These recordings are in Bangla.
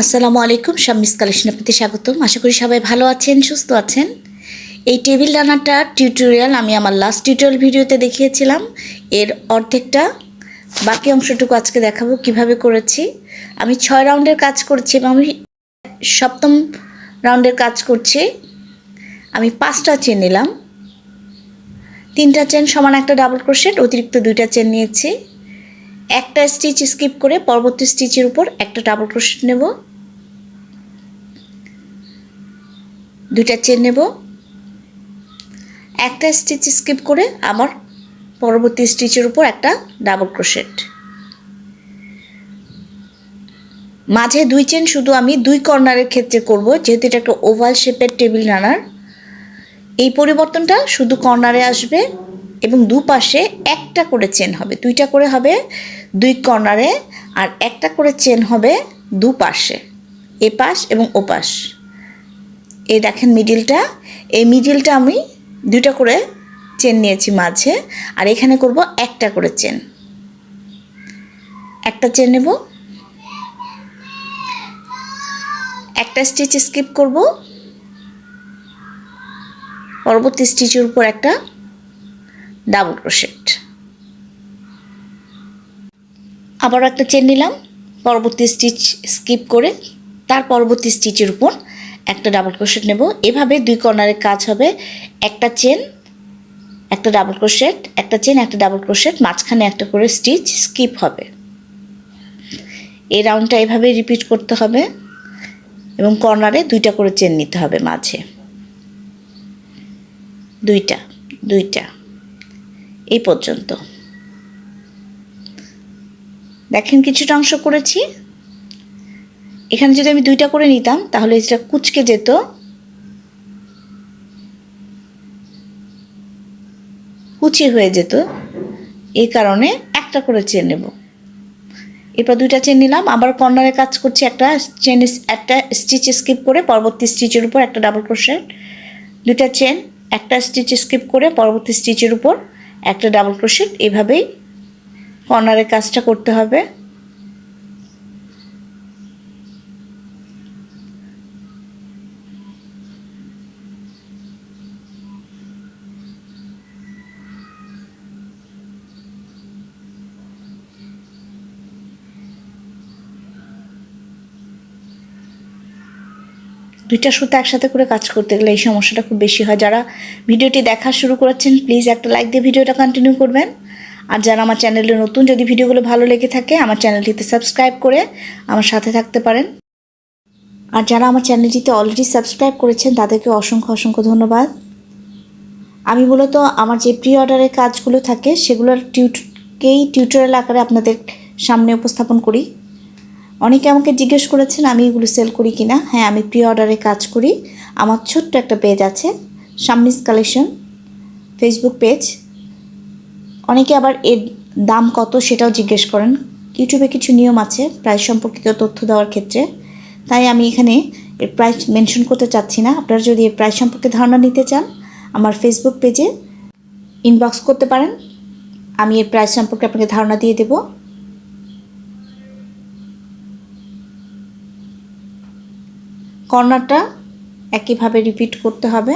আসসালামু আলাইকুম, শামিস কালেকশন আপনাদের স্বাগতম। আশা করি সবাই ভালো আছেন, সুস্থ আছেন। এই টেবিল রান্নাটা টিউটোরিয়াল আমি আমার লাস্ট টিউটোরিয়াল ভিডিওতে দেখিয়েছিলাম। এর অর্ধেকটা বাকি অংশটুকু আজকে দেখাবো কীভাবে করেছি। আমি ছয় রাউন্ডের কাজ করছি এবং আমি সপ্তম রাউন্ডের কাজ করছি। আমি পাঁচটা চেন নিলাম। তিনটা চেন সমান একটা ডাবল ক্রোশেট অতিরিক্ত দুইটা চেন নিয়েছি। একটা স্টিচ স্কিপ করে পরবর্তী স্টিচের উপর একটা ডাবল ক্রোশেট নেব। দুইটা চেন নেব। একটা স্টিচ স্কিপ করে আবার পরবর্তী স্টিচের উপর একটা ডাবল ক্রোশেট মাঝে দুই চেন শুধু আমি দুই কর্নারের ক্ষেত্রে করব, যেহেতু এটা একটা ওভাল শেপের টেবিল রানার এই পরিবর্তনটা শুধু কর্নারে আসবে এবং দুপাশে একটা করে চেন হবে। দুইটা করে হবে দুই কর্নারে আর একটা করে চেন হবে দুপাশে। এপাশ এবং ওপাশ। এই দেখেন মিডিলটা এই মিডিলটা আমি দুইটা করে চেন নিয়েছি মাঝে, আর এখানে করব একটা করে চেন একটা চেন নেব। একটা স্টিচ স্কিপ করব। পরবর্তী স্টিচের উপর একটা ডাবল ক্রোশেট আবারও একটা চেন নিলাম। পরবর্তী স্টিচ স্কিপ করে, তার পরবর্তী স্টিচের উপর একটা ডাবল ক্রোশেট নেব। এভাবে দুই কর্নারে কাজ হবে। একটা চেন একটা ডাবল ক্রোশেট একটা চেন একটা ডাবল ক্রোশেট মাঝখানে একটা করে স্টিচ স্কিপ হবে। এই রাউন্ডটা এভাবে রিপিট করতে হবে এবং কর্নারে দুইটা করে চেন নিতে হবে মাঝে। দুইটা দুইটা। এই পর্যন্ত। দেখেন কিছুটা অংশ করেছি। এখানে যদি আমি দুইটা করে নিতাম, তাহলে এটা কুচকে যেত। কুচি হয়ে যেত। এই কারণে একটা করে চেন নেব। এরপর দুইটা চেন নিলাম। আবার কর্নারে কাজ করছি একটা চেন একটা স্টিচ স্কিপ করে পরবর্তী স্টিচের উপর একটা ডাবল ক্রোশেট। দুইটা চেন, একটা স্টিচ স্কিপ করে পরবর্তী স্টিচের উপর একটা ডাবল ক্রোশেট। এভাবেই কর্নারের কাজটা করতে হবে। দুইটা সুতো একসাথে করে কাজ করতে গেলে এই সমস্যাটা খুব বেশি হয়। যারা ভিডিওটি দেখা শুরু করেছেন প্লিজ একটা লাইক দিয়ে ভিডিওটা কন্টিনিউ করবেন। আর যারা আমার চ্যানেলে নতুন, যদি ভিডিওগুলো ভালো লেগে থাকে, আমার চ্যানেলটিতে সাবস্ক্রাইব করে আমার সাথে থাকতে পারেন। আর যারা আমার চ্যানেলটিতে অলরেডি সাবস্ক্রাইব করেছেন, তাদেরকে অসংখ্য অসংখ্য ধন্যবাদ। আমি মূলত আমার যে প্রি অর্ডারের কাজগুলো থাকে, সেগুলোর টিউটকেই টিউটোরিয়াল আকারে আপনাদের সামনে উপস্থাপন করি। অনেকে আমাকে জিজ্ঞেস করেছেন, আমি এগুলো সেল করি কি না হ্যাঁ আমি প্রি অর্ডারে কাজ করি। আমার ছোট্ট একটা পেজ আছে সামনিস কালেকশন ফেসবুক পেজ অনেকে আবার এর দাম কত সেটাও জিজ্ঞেস করেন। ইউটিউবে কিছু নিয়ম আছে প্রাইস সম্পর্কিত তথ্য দেওয়ার ক্ষেত্রে। তাই আমি এখানে এর প্রাইস মেনশন করতে চাচ্ছি না। আপনারা যদি এর প্রাইস সম্পর্কে ধারণা নিতে চান, আমার ফেসবুক পেজে ইনবক্স করতে পারেন। আমি এর প্রাইস সম্পর্কে আপনাকে ধারণা দিয়ে দেবো। কর্নারটা একইভাবে রিপিট করতে হবে।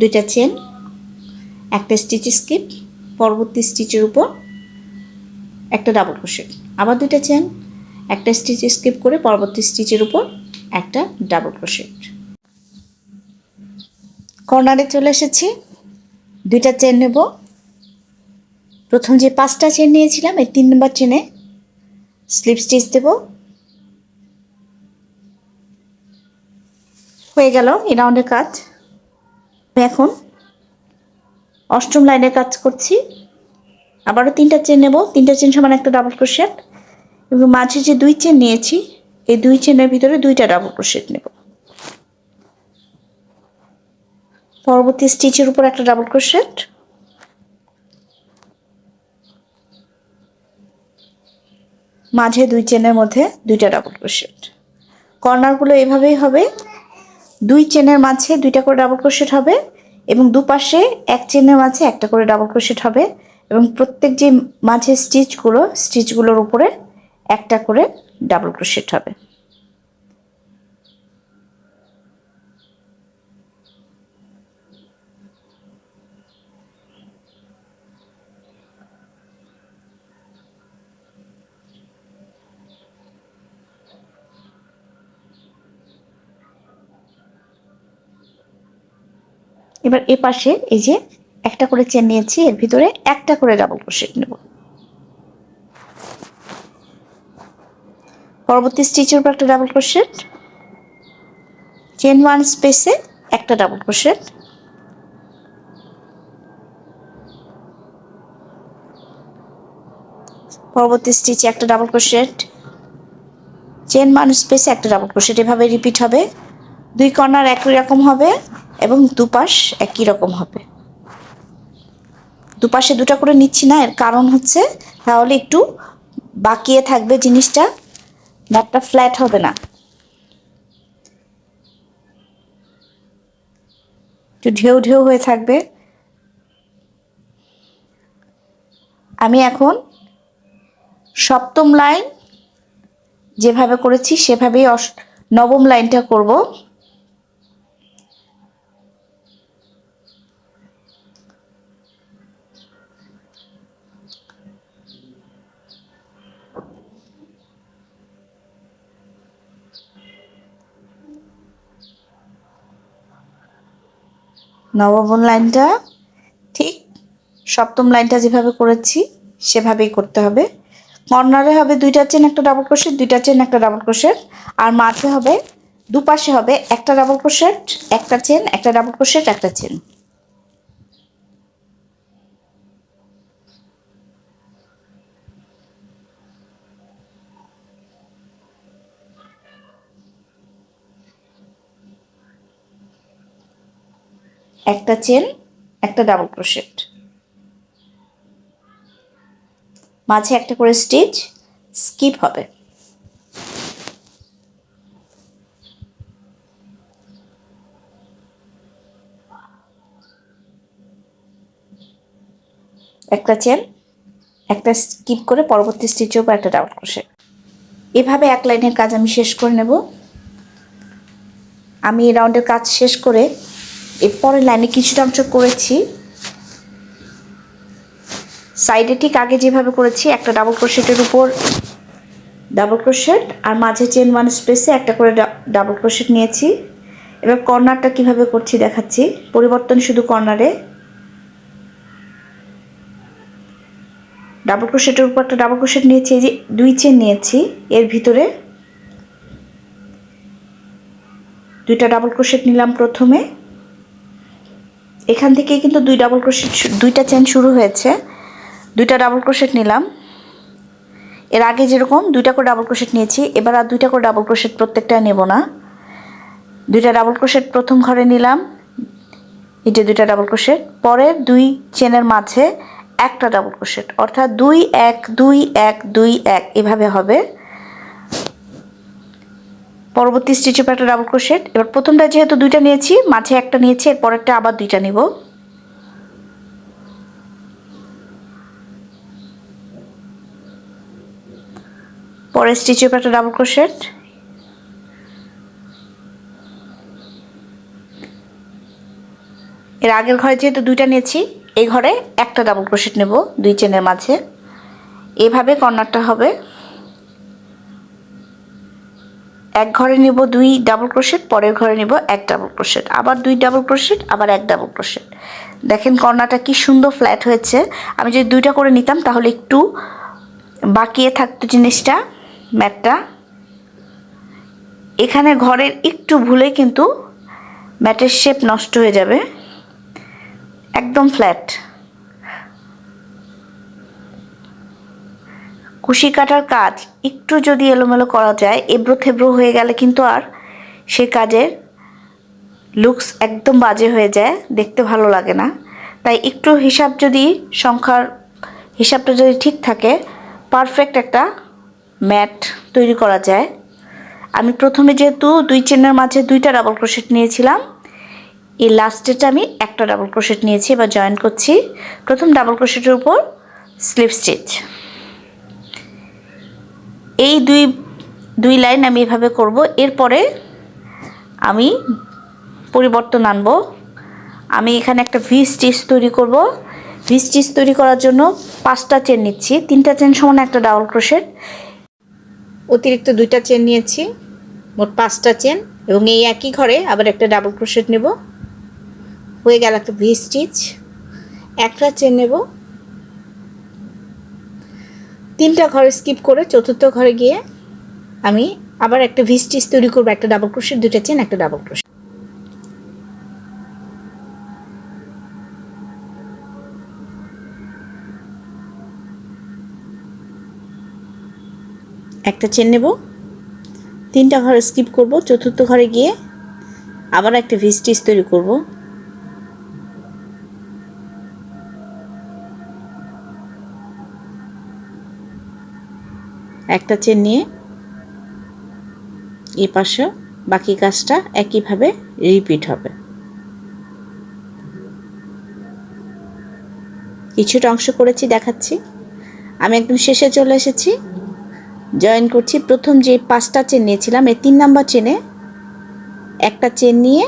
দুইটা চেন একটা স্টিচ স্কিপ পরবর্তী স্টিচের উপর একটা ডাবল ক্রোশেট আবার দুইটা চেন একটা স্টিচ স্কিপ করে পরবর্তী স্টিচের উপর একটা ডাবল ক্রোশেট কর্নারে চলে এসেছি। দুইটা চেন নেব। প্রথম যে পাঁচটা চেন নিয়েছিলাম, এই তিন নম্বর চেনে স্লিপ স্টিচ দেব। হয়ে গেল এই রাউন্ডের কাজ। এখন অষ্টম লাইনের কাজ করছি। আবারও তিনটা চেন নেব। তিনটা চেন সমান একটা ডাবল ক্রোশেট এবং মাঝে যে দুই চেন নিয়েছি, এই দুই চেনের ভিতরে দুইটা ডাবল ক্রোশেট নেব। পরবর্তী স্টিচের উপর একটা ডাবল ক্রোশেট মাঝে দুই চেনের মধ্যে দুইটা ডাবল ক্রোশেট কর্নারগুলো এভাবেই হবে। দুই চেনের মাঝে দুইটা করে ডাবল ক্রোশেট হবে এবং দুপাশে এক চেনের মাঝে একটা করে ডাবল ক্রোশেট হবে এবং প্রত্যেক যে মাঝে স্টিচগুলো স্টিচগুলোর উপরে একটা করে ডাবল ক্রোশেট হবে। এবার এ পাশে এই যে একটা করে চেন নিয়েছি, এর ভিতরে একটা করে ডাবল ক্রোশেট নেব। পরবর্তী স্টিচের উপর একটা ডাবল ক্রোশেট চেন ওয়ান স্পেসে একটা ডাবল ক্রোশেট পরবর্তী স্টিচে একটা ডাবল ক্রোশেট চেন ওয়ান স্পেসে একটা ডাবল ক্রোশেট এভাবে রিপিট হবে। দুই কর্নার একই রকম হবে। এবং দুপাশ একই রকম হবে। দুপাশে দুটা করে নিচ্ছি না, এর কারণ হচ্ছে তাহলে একটু বাকিয়ে থাকবে জিনিসটা নাটটা ফ্ল্যাট হবে না। একটু ঢেউ ঢেউ হয়ে থাকবে। আমি এখন সপ্তম লাইন যেভাবে করেছি সেভাবেই নবম লাইনটা করব। নবম লাইনটা, ঠিক সপ্তম লাইনটা যেভাবে করেছি, সেভাবেই করতে হবে। কর্নারে হবে দুইটা চেন, একটা ডাবল ক্রোশেট দুইটা চেন, একটা ডাবল ক্রোশেট আর মাঝে হবে, দুপাশে হবে একটা ডাবল ক্রোশেট একটা চেন, একটা ডাবল ক্রোশেট একটা চেন। একটা চেন, একটা ডাবল ক্রোশেট মাঝে একটা করে স্টিচ স্কিপ হবে। একটা চেন, একটা স্কিপ করে পরবর্তী স্টিচের উপর একটা ডাবল ক্রোশেট এভাবে এক লাইনের কাজ আমি শেষ করে নেব। আমি এই রাউন্ডের কাজ শেষ করে এর পরের লাইনে কিছুটা অংশ করেছি। সাইডে ঠিক আগে যেভাবে করেছি, একটা ডাবল ক্রোশেটের উপর ডাবল ক্রোশেট আর মাঝে চেন ওয়ান স্পেসে একটা করে ডাবল ক্রোশেট নিয়েছি। এবার কর্নারটা কীভাবে করছি দেখাচ্ছি। পরিবর্তন শুধু কর্নারে ডাবল ক্রোশেটের উপর একটা ডাবল ক্রোশেট নিয়েছি, এই যে দুই চেন নিয়েছি, এর ভিতরে। দুইটা ডাবল ক্রোশেট নিলাম প্রথমে। এখান থেকে কিন্তু দুই ডাবল ক্রোশেট দুইটা চেন শুরু হয়েছে। দুইটা ডাবল ক্রোশেট নিলাম। এর আগে যেরকম দুইটা করে ডাবল ক্রোশেট নিয়েছি, এবার আর দুইটা করে ডাবল ক্রোশেট প্রত্যেকটা নেব না। দুইটা ডাবল ক্রোশেট প্রথম ঘরে নিলাম, এই যে দুইটা ডাবল ক্রোশেট পরের দুই চেনের মাঝে একটা ডাবল ক্রোশেট অর্থাৎ দুই এক দুই এক দুই এক, এভাবে হবে। পরবর্তী স্টিচের একটা ডাবল ক্রোশেট এবার প্রথমটা যেহেতু দুইটা নিয়েছি, মাঝে একটা নিয়েছি এর পরেরটা আবার দুইটা নিব। পরের স্টিচের একটা ডাবল ক্রোশেট এর আগের ঘরে যেহেতু দুইটা নিয়েছি, এই ঘরে একটা ডাবল ক্রোশেট নেব দুই চেনের মাঝে। এভাবে কর্নারটা হবে। এক ঘরে নেব দুই ডাবল ক্রোশেট পরের ঘরে নেব এক ডাবল ক্রোশেট আবার দুই ডাবল ক্রোশেট আবার এক ডাবল ক্রোশেট দেখেন কর্নারটা কি সুন্দর ফ্ল্যাট হয়েছে। আমি যদি দুইটা করে নিতাম, তাহলে একটু বাকিয়ে থাকতো জিনিসটা, ম্যাটটা। এখানে ঘরের একটু ভুলে কিন্তু ম্যাটের শেপ নষ্ট হয়ে যাবে। একদম ফ্ল্যাট কুশি কাটার কাজ একটু যদি এলোমেলো করা যায়, এবড়ো থেবড়ো হয়ে গেলে কিন্তু আর সে কাজের লুকস একদম বাজে হয়ে যায়, দেখতে ভালো লাগে না। তাই একটু হিসাব যদি সংখ্যার হিসাবটা যদি ঠিক থাকে পারফেক্ট একটা ম্যাট তৈরি করা যায়। আমি প্রথমে যেহেতু দুই চেনের মাঝে দুইটা ডাবল ক্রোশেট নিয়েছিলাম, এই লাস্টেটা আমি একটা ডাবল ক্রোশেট নিয়েছি, এবার জয়েন করছি। প্রথম ডাবল ক্রোশেটের উপর স্লিপ স্টিচ এই দুই দুই লাইন আমি এভাবে করব। এরপরে আমি পরিবর্তন আনব। আমি এখানে একটা ভি স্টিচ তৈরি করব। ভি স্টিচ তৈরি করার জন্য পাঁচটা চেন নিচ্ছি। তিনটা চেন সমান একটা ডাবল ক্রোশেট অতিরিক্ত দুইটা চেন নিয়েছি। মোট পাঁচটা চেন এবং এই একই ঘরে আবার একটা ডাবল ক্রোশেট নেব। হয়ে গেল একটা ভি স্টিচ একটা চেন নেব। তিনটা ঘরে স্কিপ করে চতুর্থ ঘরে গিয়ে আমি আবার একটা ভি স্টিচ তৈরি করব, একটা ডাবল ক্রোশের দুইটা চেন একটা ডাবল ক্রোশ একটা চেন নেব, তিনটা ঘরে স্কিপ করব, চতুর্থ ঘরে গিয়ে আবার একটা ভি স্টিচ তৈরি করব। একটা চেন নিয়ে এই পাশে বাকি কাজটা একইভাবে রিপিট হবে। কিছুটা অংশ করেছি, দেখাচ্ছি। আমি একদম শেষে চলে এসেছি। জয়েন করছি। প্রথম যে পাঁচটা চেন নিয়েছিলাম, এই তিন নাম্বার চেনে একটা চেন নিয়ে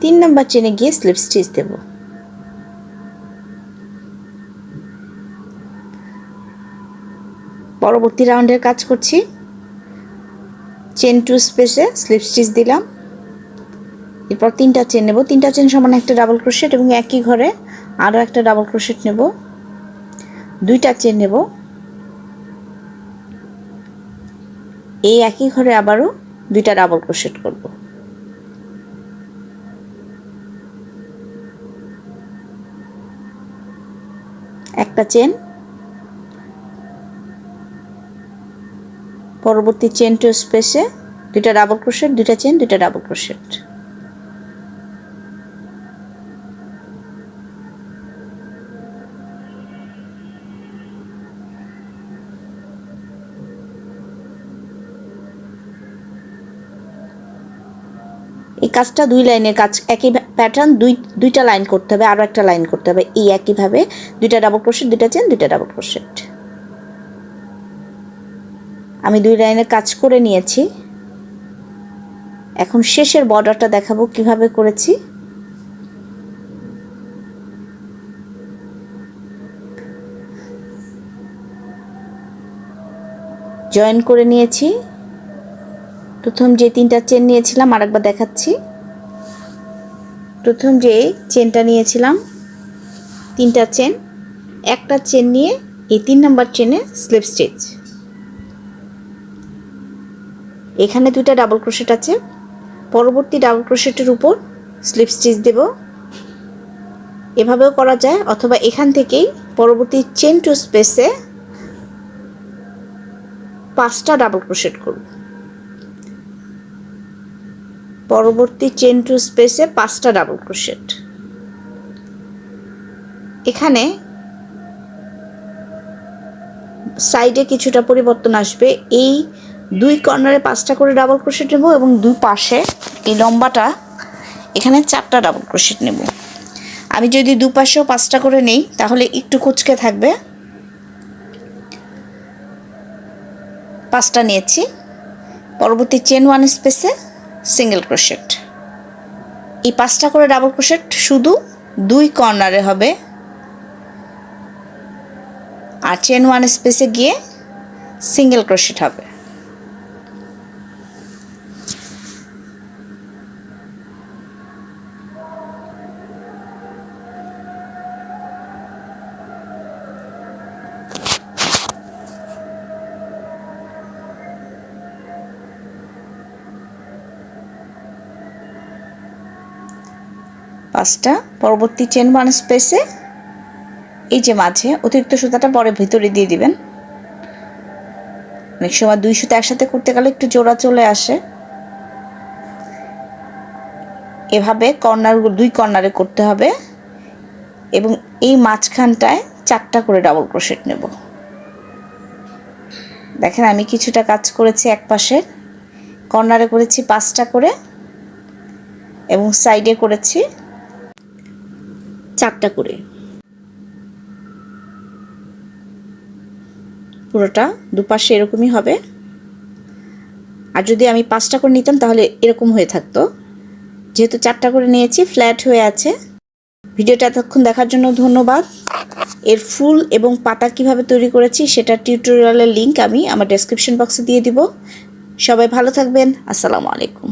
তিন নাম্বার চেনে গিয়ে স্লিপ স্টিচ দেব। পরবর্তী রাউন্ডের কাজ করছি। চেন টু স্পেসে স্লিপ স্টিচ দিলাম। এরপর তিনটা চেন নেব। তিনটা চেন সমান একটা ডাবল ক্রোশেট এবং একই ঘরে আরও একটা ডাবল ক্রোশেট নেব। দুইটা চেন নেব। এই একই ঘরে আবারও দুইটা ডাবল ক্রোশেট করব। একটা চেন পরবর্তী চেন টু স্পেসে দুইটা ডাবল ক্রোশেট দুইটা চেন দুইটা ডাবল ক্রোশেট এই কাজটা দুই লাইনের কাজ, একই প্যাটার্ন দুই, দুইটা লাইন করতে হবে আরও একটা লাইন করতে হবে। এই একইভাবে দুইটা ডাবল ক্রোশেট দুইটা চেন দুইটা ডাবল ক্রোশেট আমি দুই লাইনের কাজ করে নিয়েছি। এখন শেষের বর্ডারটা দেখাবো কীভাবে করেছি। জয়েন করে নিয়েছি। প্রথম যে তিনটা চেন নিয়েছিলাম আরেকবার দেখাচ্ছি। প্রথম যে চেনটা নিয়েছিলাম, তিনটা চেন, একটা চেন নিয়ে এই তিন নম্বর চেনে স্লিপ স্টিচ। এখানে দুইটা ডাবল ক্রোশেট আছে। পরবর্তী ডাবল ক্রোশেটের উপর স্লিপ স্টিচ দেব। এভাবেও করা যায়, অথবা এখান থেকেই পরবর্তী চেন টু স্পেসে পাঁচটা ডাবল ক্রোশেট করব। পরবর্তী চেন টু স্পেসে পাঁচটা ডাবল ক্রোশেট এখানে সাইডে কিছুটা পরিবর্তন আসবে। এই দুই কর্নারে পাঁচটা করে ডাবল ক্রোশেট নেব এবং দুই পাশে এই লম্বাটা এখানে চারটা ডাবল ক্রোশেট নেব। আমি যদি দুপাশেও পাঁচটা করে নেই, তাহলে একটু কুচকে থাকবে। পাঁচটা নিয়েছি। পরবর্তী চেন ওয়ান স্পেসে সিঙ্গেল ক্রোশেট এই পাঁচটা করে ডাবল ক্রোশেট শুধু দুই কর্নারে হবে। আর চেন ওয়ান স্পেসে গিয়ে সিঙ্গেল ক্রোশেট হবে। পাঁচটা, পরবর্তী চেন ওয়ান স্পেসে এই যে মাঝে অতিরিক্ত সুতাটা পরে ভিতরে দিয়ে দিবেন। অনেক সময় দুই সুতা একসাথে করতে গেলে একটু জোড়া চলে আসে। এভাবে কর্নার দুই কর্নারে করতে হবে। এবং এই মাঝখানটায় চারটা করে ডাবল ক্রোশেট নেব। দেখেন আমি কিছুটা কাজ করেছি এক পাশে। কর্নারে করেছি পাঁচটা করে এবং সাইডে করেছি চারটা করে। পুরোটা দুপাশে এরকমই হবে। আর যদি আমি পাঁচটা করে নিতাম তাহলে এরকম হয়ে থাকতো। যেহেতু চারটা করে নিয়েছি ফ্ল্যাট হয়ে আছে। ভিডিওটা এতক্ষণ দেখার জন্য ধন্যবাদ। এর ফুল এবং পাতা কীভাবে তৈরি করেছি সেটা টিউটোরিয়ালের লিংক আমি আমার ডেসক্রিপশন বক্সে দিয়ে দিব। সবাই ভালো থাকবেন। আসসালামু আলাইকুম।